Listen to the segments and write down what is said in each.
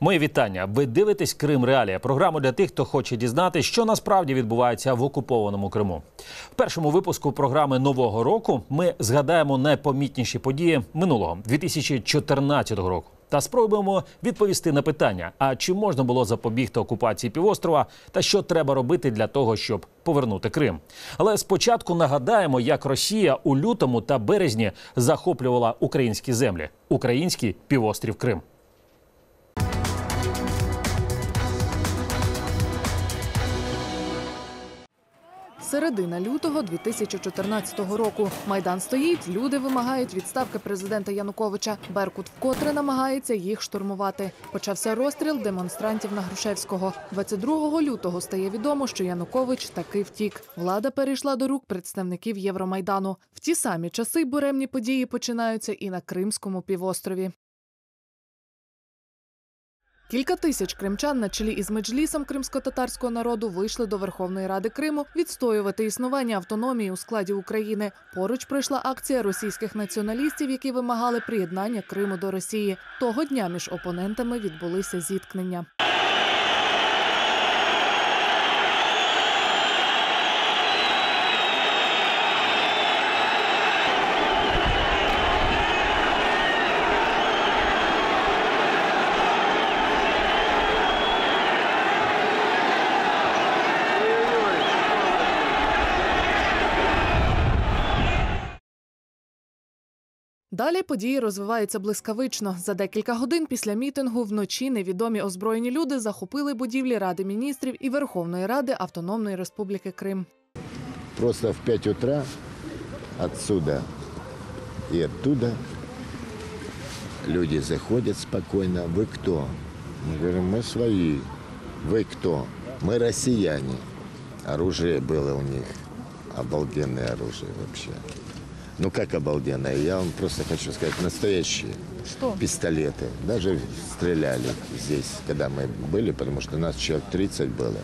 Мої вітання. Ви дивитесь Крим Реалія, програму для тих, хто хоче дізнати, що насправді відбувається в окупованому Криму. В першому випуску програми нового року ми згадаємо найпомітніші події минулого 2014 року. Та спробуємо відповісти на питання: а чи можна було запобігти окупації півострова, та що треба робити для того, щоб повернути Крим? Але спочатку нагадаємо, як Росія у лютому та березні захоплювала українські землі, український півострів Крим. Середина лютого 2014 року. Майдан стоїть, люди вимагають відставки президента Януковича. Беркут вкотре намагається їх штурмувати. Почався розстріл демонстрантів на Грушевського. 22 лютого стає відомо, що Янукович таки втік. Влада перейшла до рук представників Євромайдану. В ті самі часи буремні події починаються і на Кримському півострові. Кілька тисяч кримчан на чолі із меджлісом кримсько-татарського народу вийшли до Верховної Ради Криму відстоювати існування автономії у складі України. Поруч пройшла акція російських націоналістів, які вимагали приєднання Криму до Росії. Того дня між опонентами відбулися зіткнення. Далі події розвиваються блискавично. За декілька годин після мітингу вночі невідомі озброєні люди захопили будівлі Ради міністрів і Верховної Ради Автономної Республіки Крим. Просто в 5 утра отсюда и оттуда люди заходят спокойно. Вы кто? Мы говорим, мы свои. Вы кто? Мы россияне. Оружие было у них. Обалденное оружие вообще. Ну как обалденное? Я вам просто хочу сказать, настоящие Что? пистолеты. Даже стреляли здесь, когда мы были, потому что нас человек 30 было.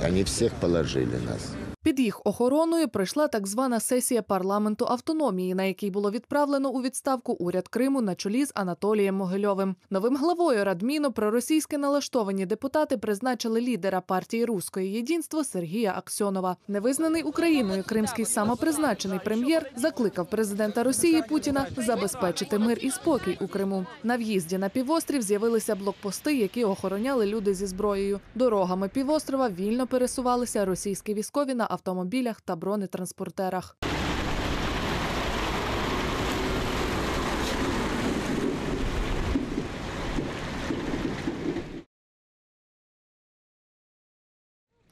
Они всех положили нас. Під їх охороною пройшла так звана сесія парламенту автономії, на якій було відправлено у відставку уряд Криму на чолі з Анатолієм Могильовим. Новим главою Радміну проросійськи налаштовані депутати призначили лідера партії Руської єдинство Сергія Аксьонова. Невизнаний Україною кримський самопризначений прем'єр закликав президента Росії Путіна забезпечити мир і спокій у Криму. На в'їзді на півострів з'явилися блокпости, які охороняли люди зі зброєю. Дорогами півострова вільно пересувалися російські військові на автомобілях та бронетранспортерах.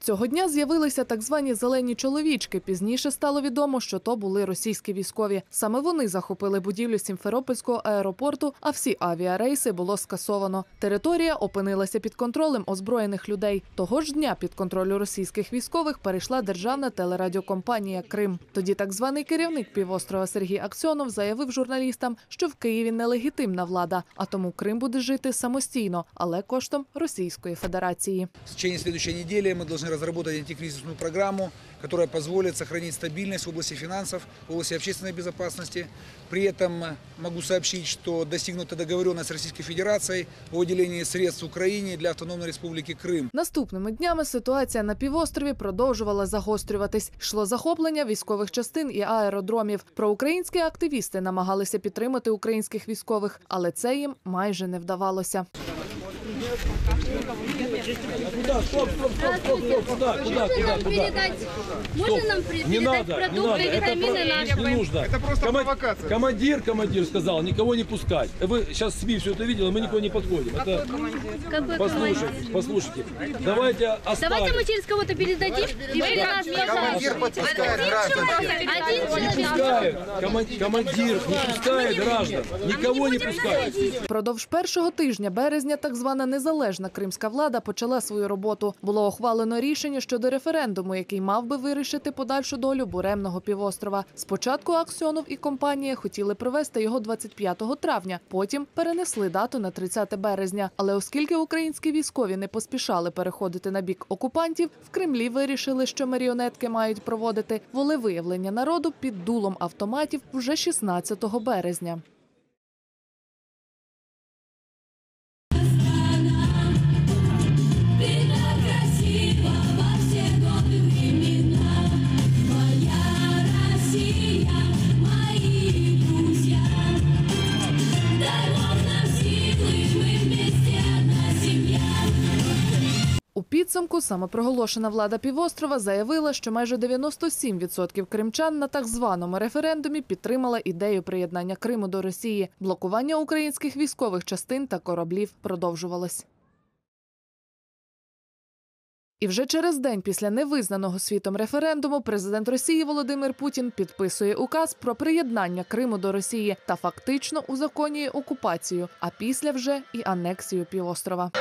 Цього дня з'явилися так звані зелені чоловічки. Пізніше стало відомо, що то були російські військові. Саме вони захопили будівлю Сімферопольського аеропорту, а всі авіарейси було скасовано. Територія опинилася під контролем озброєних людей. Того ж дня під контролю російських військових перейшла державна телерадіокомпанія Крим. Тоді так званий керівник півострова Сергій Аксьонов заявив журналістам, що в Києві нелегітимна влада, а тому Крим буде жити самостійно, але коштом Російської Федерації. В течение следующей недели мы должны разработать антикризисную программу, которая позволит сохранить стабильность в области финансов, в области общественной безопасности. При этом могу сообщить, что достигнута договоренность с Российской Федерацией о выделении средств Украине для Автономной Республики Крым. Наступними днями ситуація на півострові продовжувала загострюватись. Йшло захоплення військових частин і аеродромів. Проукраїнські активісти намагалися підтримати українських військових, але це їм майже не вдавалося. Можно нам передать, можно нам при- Не передать надо, не продукты, надо, это, витамины про- не нужно. Это просто провокация. Командир, командир сказал, никого не пускать. Вы сейчас СМИ все это видели, мы никого не подходим. Это, Какой послушайте, командир? послушайте. Давайте оставим. Давайте мы через кого-то передадим. Теперь нас Командир подпускает граждан. Пускает. Командир не пускает граждан. Никого не пускает. Впродовж першого тижня березня так звана незалежна кримська влада почала свою роботу. Було ухвалено рішення щодо референдуму, який мав би вирішити подальшу долю буремного півострова. Спочатку Аксьонов і компанія хотіли провести його 25 травня, потім перенесли дату на 30 березня. Але оскільки українські військові не поспішали переходити на бік окупантів, в Кремлі вирішили, що маріонетки мають проводити волевиявлення народу під дулом автоматів вже 16 березня. Підсумку самопроголошена влада півострова заявила, що майже 97% кримчан на так званому референдумі підтримала ідею приєднання Криму до Росії. Блокування українських військових частин та кораблів продовжувалось. І вже через день після невизнаного світом референдуму президент Росії Володимир Путін підписує указ про приєднання Криму до Росії та фактично узаконює окупацію, а після вже і анексію півострова.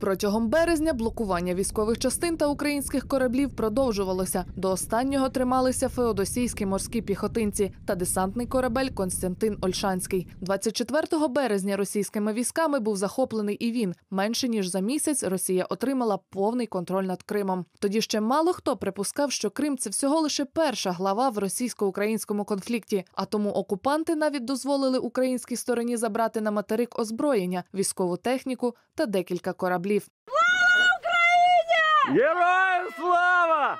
Протягом березня блокування військових частин та українських кораблів продовжувалося. До останнього трималися феодосійські морські піхотинці та десантний корабель Константин Ольшанський. 24 березня російськими військами був захоплений і він. Менше ніж за місяць Росія отримала повний контроль над Кримом. Тоді ще мало хто припускав, що Крим це всього лише перша глава в російсько-українському конфлікті. А тому окупанти навіть дозволили українській стороні забрати на материк озброєння, військову техніку та декілька кораблів. Героям слава!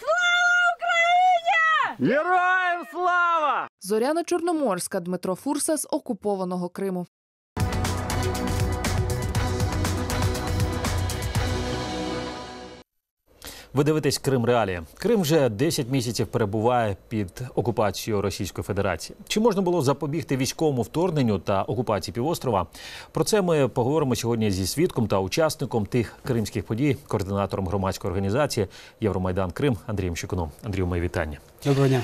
Слава Україні! Героям слава! Зоряна Чорноморська, Дмитро Фурса з окупованого Криму. Ви дивитесь Крим Реалії. Крим вже 10 місяців перебуває під окупацією Російської Федерації. Чи можна було запобігти військовому вторгненню та окупації півострова? Про це ми поговоримо сьогодні зі свідком та учасником тих кримських подій, координатором громадської організації Євромайдан Крим Андрієм Щекуном. Андрію, мої вітання. Доброго дня.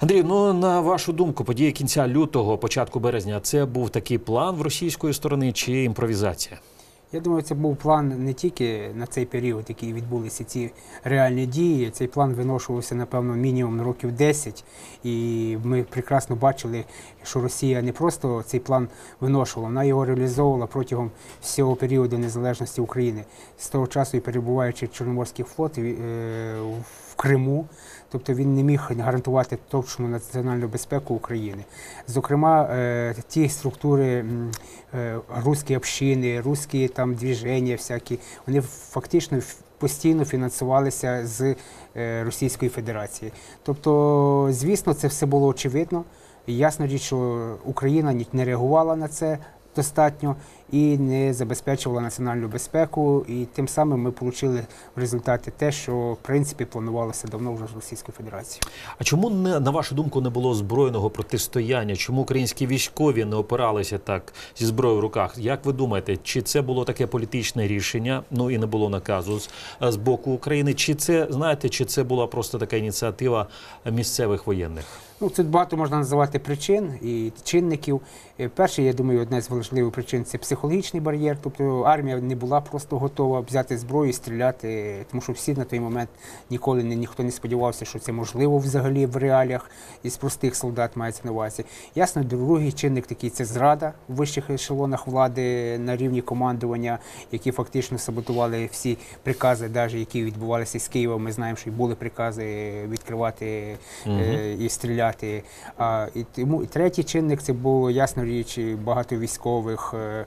Андрій, ну на вашу думку, події кінця лютого, початку березня, це був такий план в російської сторони чи імпровізація? Я думаю, це був план не тільки на цей період, який відбулися ці реальні дії. Цей план виношувався, напевно, мінімум років 10. І ми прекрасно бачили, що Росія не просто цей план виношувала, вона його реалізовувала протягом всього періоду незалежності України. З того часу і перебуваючи Чорноморський флот е, в Криму. Тобто він не міг гарантувати точну національну безпеку України. Зокрема, е, ті структури е, руські общини, руські там движення, всякі, вони фактично постійно фінансувалися з е, Російської Федерації. Тобто, звісно, це все було очевидно. І ясно річ, що Україна не реагувала на це достатньо і не забезпечувала національну безпеку. І тим самим ми отримали в результаті те, що в принципі планувалося давно вже з Російською Федерацією. А чому не на вашу думку не було збройного протистояння? Чому українські військові не опиралися так зі зброєю в руках? Як ви думаєте, чи це було таке політичне рішення? Ну і не було наказу з, з боку України? Чи це знаєте, чи це була просто така ініціатива місцевих воєнних? Ну, тут багато можна називати причин і чинників. Е, Перше, я думаю, одна з важливих причин це психологічний бар'єр. Тобто армія не була просто готова взяти зброю і стріляти, тому що всі на той момент ніколи не ніхто не сподівався, що це можливо взагалі в реаліях із простих солдат мається на увазі. Ясно, другий чинник такий це зрада в вищих ешелонах влади на рівні командування, які фактично саботували всі прикази, навіть які відбувалися з Києва. Ми знаємо, що й були прикази відкривати е, і стріляти. А, і, тому, і третій чинник це було ясно річ, багато військових, е,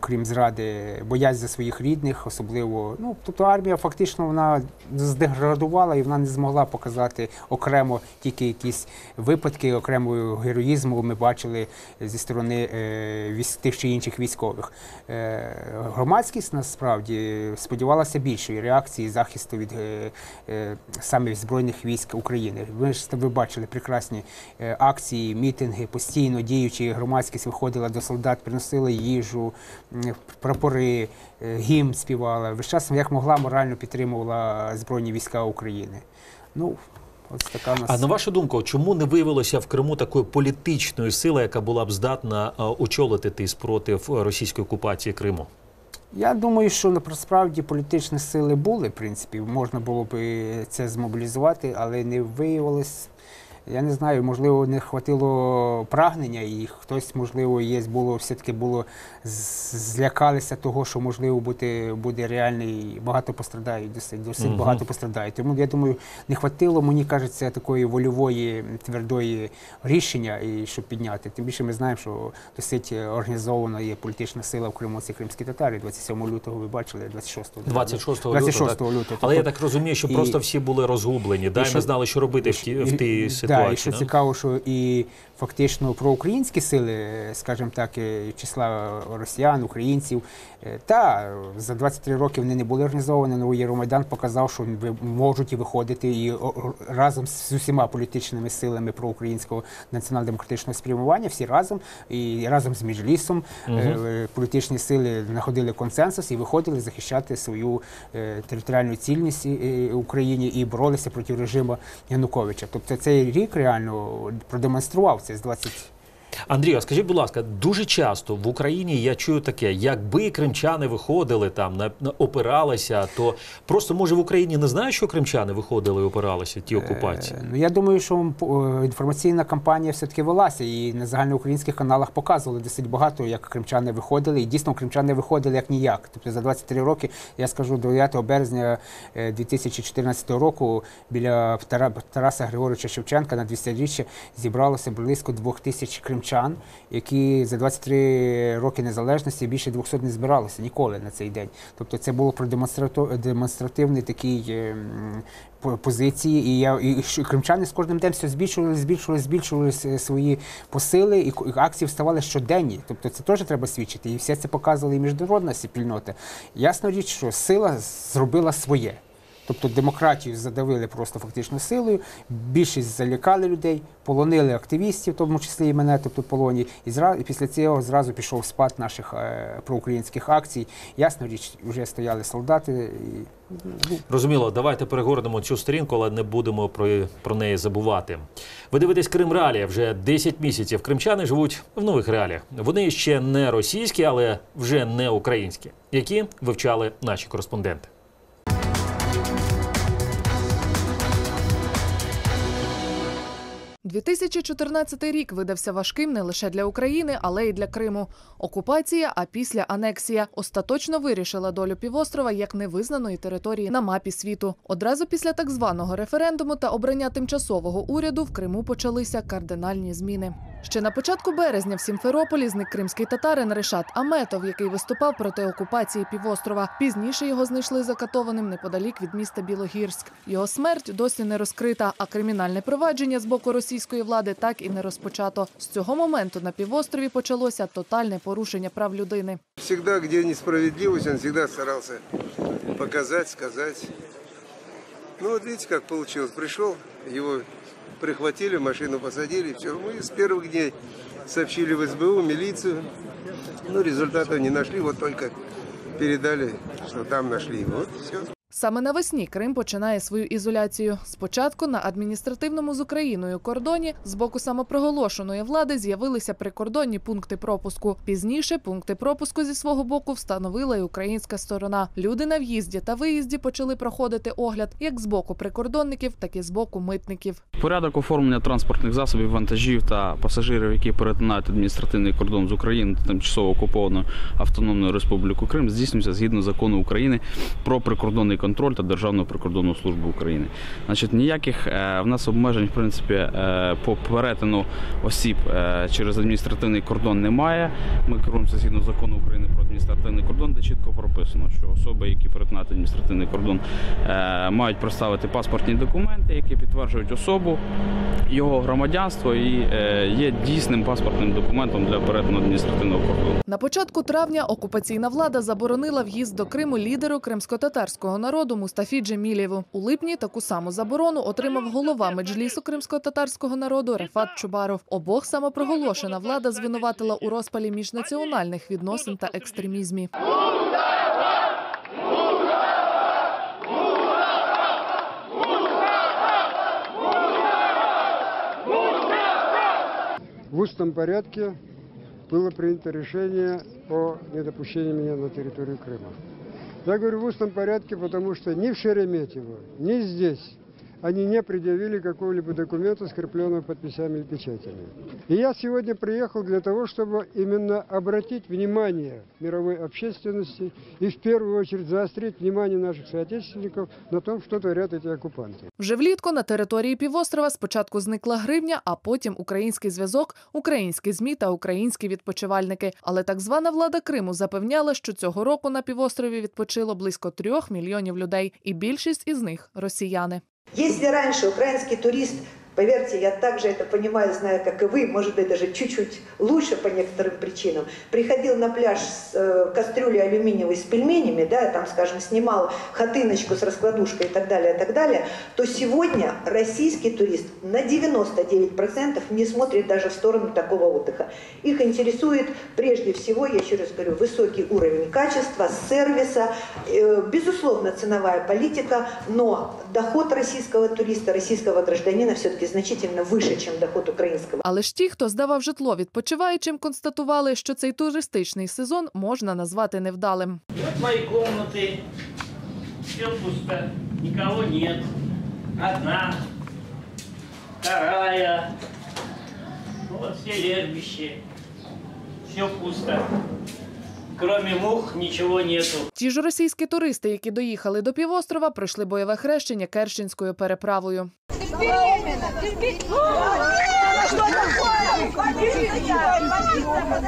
крім зради, боязнь за своїх рідних, особливо. Ну, тобто армія фактично вона здеградувала і вона не змогла показати окремо тільки якісь випадки окремого героїзму. Ми бачили зі сторони е, тих чи інших військових. Е, громадськість насправді сподівалася більшої реакції захисту від е, е, саме збройних військ України. Ви ж ви бачили прекрасні е, акції, мітинги, постійно діючі громадськість виходила до солдат, приносила їжу, прапори, е, гімн співала. Весь час як могла морально підтримувала збройні війська України. Ну, ось така нас. А на вашу думку, чому не виявилося в Криму такої політичної сили, яка була б здатна е, очолити той спротив е, російської окупації Криму? Я думаю, що насправді політичні сили були, в принципі, можна було б це змобілізувати, але не виявилось. Я не знаю, можливо, не хватило прагнення, і хтось, можливо, є, було все-таки було злякалися того, що можливо бути буде реальний, багато пострадають, досить, досить Мгм. багато пострадають. Тому я думаю, не хватило, мені кажеться, такої вольової твердої рішення, і щоб підняти. Тим більше ми знаємо, що досить організована є політична сила в Криму, це кримські татари. 27 лютого ви бачили, 26 26 лютого. 26 так? лютого. Але я Тобто- так розумію, що і- просто всі були розгублені. Да, і ми знали, що робити ті, в тій і- ситуації. Да, і що цікаво, що і фактично проукраїнські сили, скажімо так, е, числа росіян, українців, е, та за 23 роки вони не були організовані. але Євромайдан показав, що можуть і виходити і разом з усіма політичними силами проукраїнського націонал-демократичного спрямування, всі разом і разом з Міжлісом е, е, політичні сили знаходили консенсус і виходили захищати свою територіальну цільність Україні і боролися проти режиму Януковича. Тобто цей рік реально продемонстрував це з 20 Андрію, скажіть, будь ласка, дуже часто в Україні я чую таке: якби кримчани виходили там, на, на- опиралися, то просто може в Україні не знають, що кримчани виходили і опиралися ті окупації. Е, Ну я думаю, що е, інформаційна кампанія все-таки велася, і на загальноукраїнських каналах показували досить багато, як кримчани виходили. І дійсно кримчани виходили як ніяк. Тобто за 23 роки, я скажу, до 9 березня е, 2014 року біля Тара- Тараса Григоровича Шевченка на 200-річчя зібралося близько двох тисяч кримчан, які за 23 роки незалежності більше 200 не збиралося ніколи на цей день. Тобто це було продемонстрато- демонстративний такий е, м, по- позиції, і я і кримчани з кожним днем все збільшували, збільшували, збільшували свої посили, і акції вставали щоденні. Тобто це теж треба свідчити. І все це показувала і міжнародна спільнота. Ясна річ, що сила зробила своє. Тобто демократію задавили просто фактично силою, більшість залякали людей, полонили активістів, в тому числі і мене, тобто полоні, і, зра... і після цього зразу пішов спад наших е... проукраїнських акцій. Ясна річ, вже стояли солдати. І... ну, Розуміло, давайте перегорнемо цю сторінку, але не будемо про, про неї забувати. Ви дивитесь Крим Реалія. Вже 10 місяців кримчани живуть в нових реаліях. Вони ще не російські, але вже не українські, які вивчали наші кореспонденти. 2014 рік видався важким не лише для України, але й для Криму. Окупація, а після анексія остаточно вирішила долю півострова як невизнаної території на мапі світу. Одразу після так званого референдуму та обрання тимчасового уряду в Криму почалися кардинальні зміни. Ще на початку березня в Сімферополі зник кримський татарин Решат Аметов, який виступав проти окупації півострова. Пізніше його знайшли закатованим неподалік від міста Білогірськ. Його смерть досі не розкрита, а кримінальне провадження з боку російської влади так і не розпочато. З цього моменту на півострові почалося тотальне порушення прав людини. Всегда, где несправедливость, он всегда старался показать, сказать. Ну вот видите, как получилось. Пришел, его прихватили, машину посадили, все. Мы с первых дней сообщили в СБУ, милицию. Ну, результатов не нашли, вот только передали, что там нашли. Вот все. Саме навесні Крим починає свою ізоляцію. Спочатку на адміністративному з Україною кордоні з боку самопроголошеної влади з'явилися прикордонні пункти пропуску. Пізніше пункти пропуску зі свого боку встановила й українська сторона. Люди на в'їзді та виїзді почали проходити огляд як з боку прикордонників, так і з боку митників. Порядок оформлення транспортних засобів, вантажів та пасажирів, які перетинають адміністративний кордон з України та тимчасово окупованою автономною Республікою Крим, здійснюється згідно закону України про прикордонний контроль та Державну прикордонну службу України. Значить, ніяких е, в нас обмежень, в принципі, е, по перетину осіб е, через адміністративний кордон немає. Ми керуємося згідно закону України про адміністративний кордон, де чітко прописано, що особи, які перетинають адміністративний кордон, мають представити паспортні документи, які підтверджують особу, його громадянство і є дійсним паспортним документом для перетину адміністративного кордону. На початку травня окупаційна влада заборонила в'їзд до Криму лідеру кримсько-татарського народу Мустафі Джемілєву. У липні таку саму заборону отримав голова меджлісу кримсько-татарського народу Рефат Чубаров. Обох самопроголошена влада звинуватила у розпалі міжнаціональних відносин та екстремізмі. В устном порядке было принято решение о недопущении меня на территорию Крыма. Я говорю в устном порядке, потому что ни в Шереметьево, ни здесь они не предъявили какого-либо документа, скрепленного подписями и печатями. И я сегодня приехал для того, чтобы именно обратить внимание мировой общественности и в первую очередь заострить внимание наших соотечественников на том, что творят эти оккупанты. Вже влітку на території півострова спочатку зникла гривня, а потім український зв'язок, українські змі та українські відпочивальники. Але так звана влада Криму запевняла, що цього року на півострові відпочило близько трьох мільйонів людей, і більшість із них росіяни. Если раньше украинский турист Поверьте, я также это понимаю, знаю, как и вы, может быть, даже чуть-чуть лучше по некоторым причинам. Приходил на пляж с э, кастрюлей алюминиевой с пельменями, да, там, скажем, снимал хатыночку с раскладушкой и так далее, и так далее, то сегодня российский турист на 99% не смотрит даже в сторону такого отдыха. Их интересует прежде всего, я еще раз говорю, высокий уровень качества, сервиса, э, безусловно, ценовая политика, но доход российского туриста, российского гражданина все-таки значительно выше, чем доход украинского. Але ж ті, хто здавав житло відпочиваючим, констатували, що цей туристичний сезон можна назвати невдалим. Вот мои комнаты. Все пусто. Никого нет. Одна. Вторая. Вот все лежбище. Все пусто. Кроме мух ничего нету. Ті ж російські туристи, які доїхали до півострова, пройшли бойове хрещення Керченською переправою.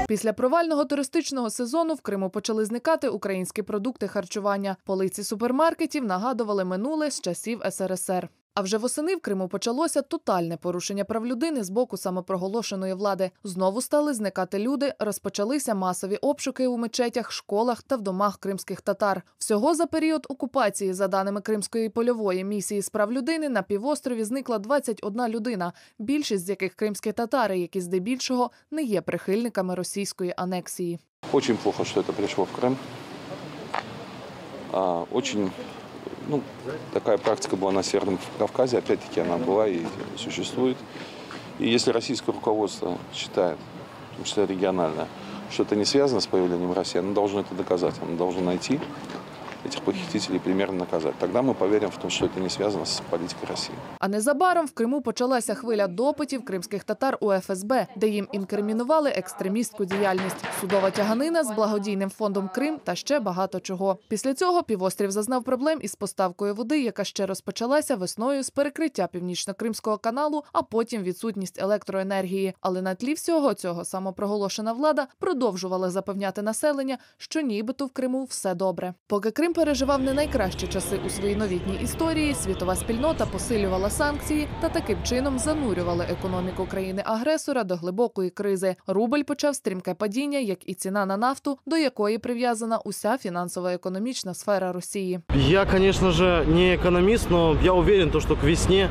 Після провального туристичного сезону в Криму почали зникати українські продукти харчування. Полиці супермаркетів нагадували минуле з часів СРСР. А вже восени в Криму почалося тотальне порушення прав людини з боку самопроголошеної влади. Знову стали зникати люди, розпочалися масові обшуки у мечетях, школах та в домах кримських татар. Всього за період окупації, за даними Кримської польової місії з прав людини, на півострові зникла 21 людина, більшість з яких кримські татари, які здебільшого не є прихильниками російської анексії. Очень плохо, что это пришло в. А, очень, ну, такая практика была на Северном Кавказе, опять-таки она была и существует. И если российское руководство считает, в том числе региональное, что это не связано с появлением России, оно должно это доказать, оно должно найти этих похитителей примерно наказать. Тогда мы поверим в том, что это не связано с политикой России. А незабаром в Криму почалася хвиля допитів кримських татар у ФСБ, де їм інкримінували екстремістську діяльність, судова тяганина з благодійним фондом Крим та ще багато чого. Після цього півострів зазнав проблем із поставкою води, яка ще розпочалася весною з перекриття північно-кримського каналу, а потім відсутність електроенергії. Але на тлі всього цього самопроголошена влада продовжувала запевняти населення, що нібито в Криму все добре. Поки Крим переживав не найкращі часи у своїй новітній історії, світова спільнота посилювала санкції та таким чином занурювала економіку країни-агресора до глибокої кризи. Рубль почав стрімке падіння, як і ціна на нафту, до якої прив'язана уся фінансово-економічна сфера Росії. Я, конечно же, не экономист, но я то, что к весне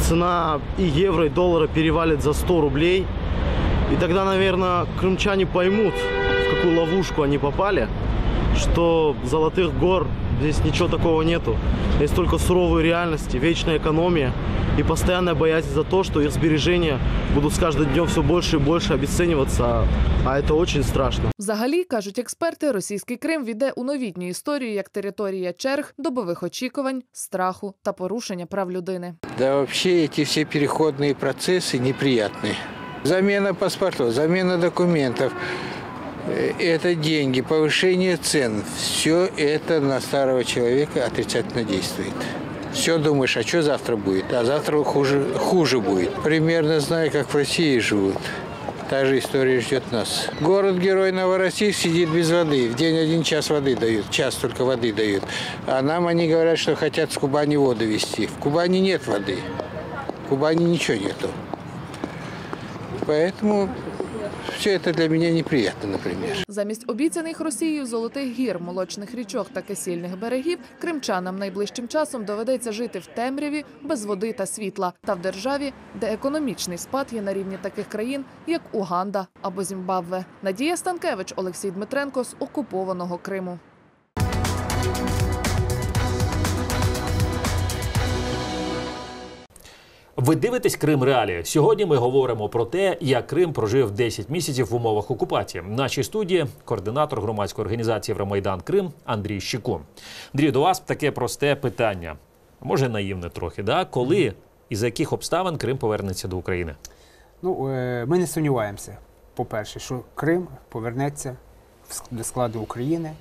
цена и евро, и доллара перевалит за 100 рублей. И тогда, наверное, крымчане поймут, в какую ловушку они попали, что золотых гор здесь ничего такого нету. Есть только суровые реальности, вечная экономия и постоянная боязнь за то, что их сбережения будут с каждым днем все больше и больше обесцениваться, а- а это очень страшно. Взагалі, кажуть експерти, російський Крим війде у новітню історію як територія черг, добових очікувань, страху та порушення прав людини. Да вообще эти все переходные процессы неприятные. Замена паспортов, замена документов, э, это деньги, повышение цен. Все это на старого человека отрицательно действует. Все думаешь, а что завтра будет? А завтра хуже, хуже будет. Примерно знаю, как в России живут. Та же история ждет нас. Город-герой Новороссийск сидит без воды. В день один час воды дают, час только воды дают. А нам они говорят, что хотят с Кубани воду везти. В Кубани нет воды. В Кубани ничего нету. Поэтому все это для меня неприятно, например. Замість обіцяних Росією золотих гір, молочних річок та кисільних берегів, кримчанам найближчим часом доведеться жити в темряві, без води та світла, та в державі, де економічний спад є на рівні таких країн, як Уганда або Зімбабве. Надія Станкевич, Олексій Дмитренко з окупованого Криму. Ви дивитесь Крим Реалії. Сьогодні ми говоримо про те, як Крим прожив 10 місяців в умовах окупації. В нашій студії координатор громадської організації Євромайдан Крим Андрій Щекун. Андрій, до вас таке просте питання, може наївне трохи. Да? Коли і за яких обставин Крим повернеться до України? Ну, е, ми не сумніваємося, по-перше, що Крим повернеться до складу України.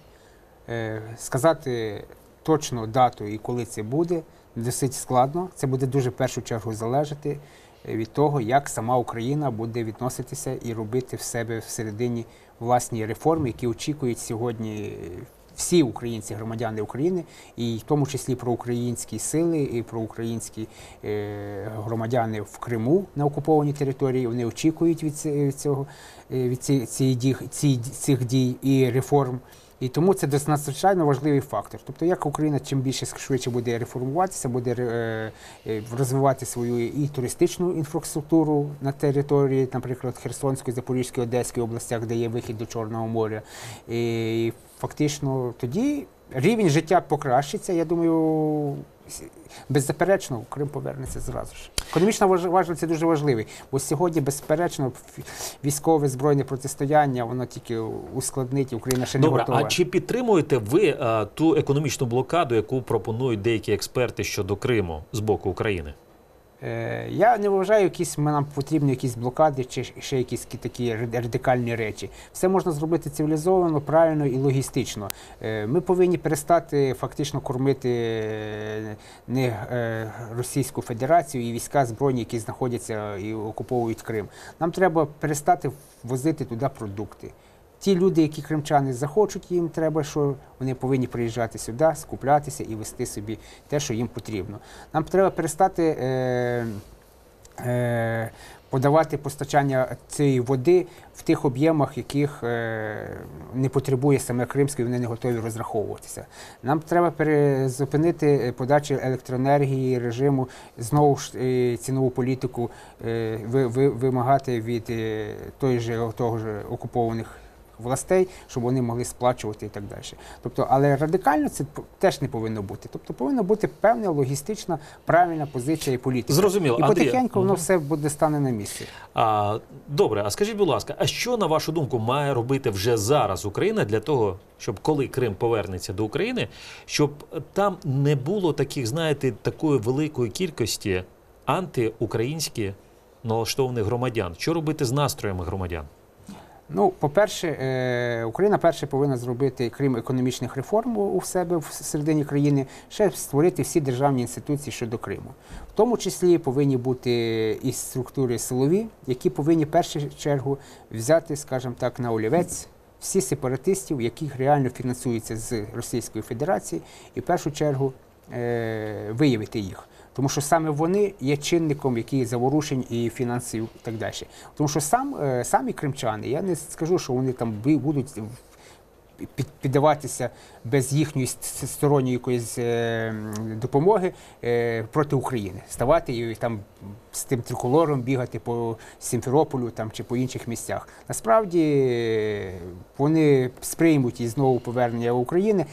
Е, Сказати точно дату і коли це буде, досить складно. Це буде дуже в першу чергу залежати е, від того, як сама Україна буде відноситися і робити в себе всередині власні реформи, які очікують сьогодні всі українці, громадяни України, і в тому числі про українські сили і про українські е, громадяни в Криму на окупованій території. Вони очікують від цього е, від ці- дій, ці- цих дій і реформ. І тому це надзвичайно важливий фактор. Тобто, як Україна чим більше швидше буде реформуватися, буде е, е, розвивати свою і туристичну інфраструктуру на території, наприклад, Херсонської, Запорізької, Одеської областях, де є вихід до Чорного моря. І фактично тоді рівень життя покращиться. Я думаю, беззаперечно Крим повернеться зразу ж. Економічна важ- важливість це дуже важливий, бо сьогодні, безперечно, військове збройне протистояння, воно тільки ускладнить, Україна ще не Добре, готова. а чи підтримуєте ви а, ту економічну блокаду, яку пропонують деякі експерти щодо Криму з боку України? Е, Я не вважаю, якісь нам потрібні якісь блокади чи ще якісь такі радикальні речі. Все можна зробити цивілізовано, правильно і логістично. Е, Ми повинні перестати фактично кормити е, не Російську Федерацію і війська збройні, які знаходяться і окуповують Крим. Нам треба перестати возити туди продукти. Ті люди, які кримчани захочуть, їм треба, що вони повинні приїжджати сюди, скуплятися і вести собі те, що їм потрібно. Нам треба перестати е, е, подавати постачання цієї води в тих об'ємах, яких е, не потребує саме Кримське, і вони не готові розраховуватися. Нам треба перезупинити подачу електроенергії, режиму, знову ж е, цінову політику е, ви- ви- вимагати від е, той же, того ж окупованих властей, щоб вони могли сплачувати і так далі. Тобто, але радикально це теж не повинно бути. Тобто повинна бути певна логістична, правильна позиція і політика. Зрозуміло. І потихеньку воно все буде стане на місці. А, добре, а скажіть, будь ласка, а що на вашу думку має робити вже зараз Україна для того, щоб коли Крим повернеться до України, щоб там не було таких, знаєте, такої великої кількості антиукраїнськи налаштованих громадян? Що робити з настроями громадян? Ну, по-перше, е, Україна перше повинна зробити, крім економічних реформ у- себе в середині країни, ще створити всі державні інституції щодо Криму. В тому числі повинні бути і структури силові, які повинні в першу чергу взяти, скажімо так, на олівець всі сепаратистів, яких реально фінансуються з Російської Федерації, і в першу чергу е, виявити їх. Тому що саме вони є чинником, який заворушень і фінансів і так далі. Тому що сам, е, самі кримчани, я не скажу, що вони там бу- будуть піддаватися без їхньої сторонньої якоїсь е, допомоги е, проти України, ставати і там з тим триколором бігати по Сімферополю там чи по інших місцях. Насправді е, вони сприймуть і знову повернення України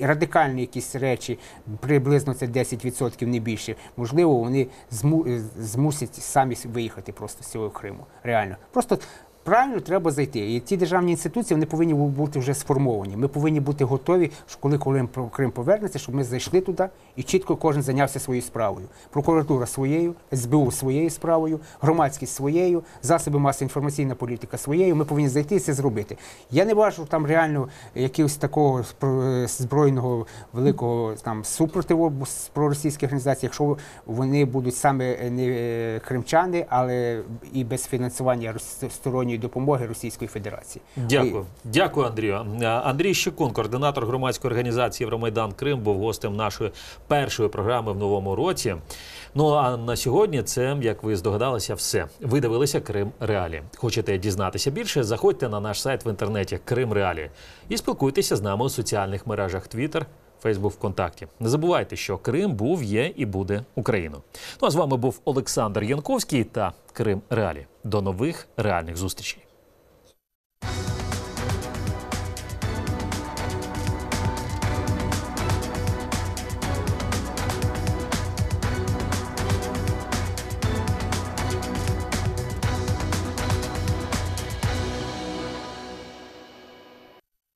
радикальні якісь речі, приблизно це 10% не більше. Можливо, вони зму- змусять самі виїхати просто з цього Криму. Реально, просто Правильно треба зайти. І ті державні інституції вони повинні бути вже сформовані. Ми повинні бути готові, що коли Крим, повернеться, щоб ми зайшли туди і чітко кожен зайнявся своєю справою. Прокуратура своєю, СБУ своєю справою, громадськість своєю, засоби масової інформаційна політика своєю. Ми повинні зайти і це зробити. Я не бачу там реально якогось такого е, збройного великого там супротиву проросійських організацій, якщо вони будуть саме е, не е, кримчани, але і без фінансування рос- сторонньої допомоги Російської Федерації. Дякую, дякую, Андрію. Андрій Щекун, координатор громадської організації Євромайдан Крим, був гостем нашої першої програми в новому році. Ну а на сьогодні це, як ви здогадалися, все. Ви дивилися Крим Реалі. Хочете дізнатися більше? Заходьте на наш сайт в інтернеті Крим Реалі і спілкуйтеся з нами у соціальних мережах Twitter, Фейсбук, ВКонтакті. Не забувайте, що Крим був, є і буде Україною. Ну а з вами був Олександр Янковський та Крим Реалі. До нових реальних зустрічей.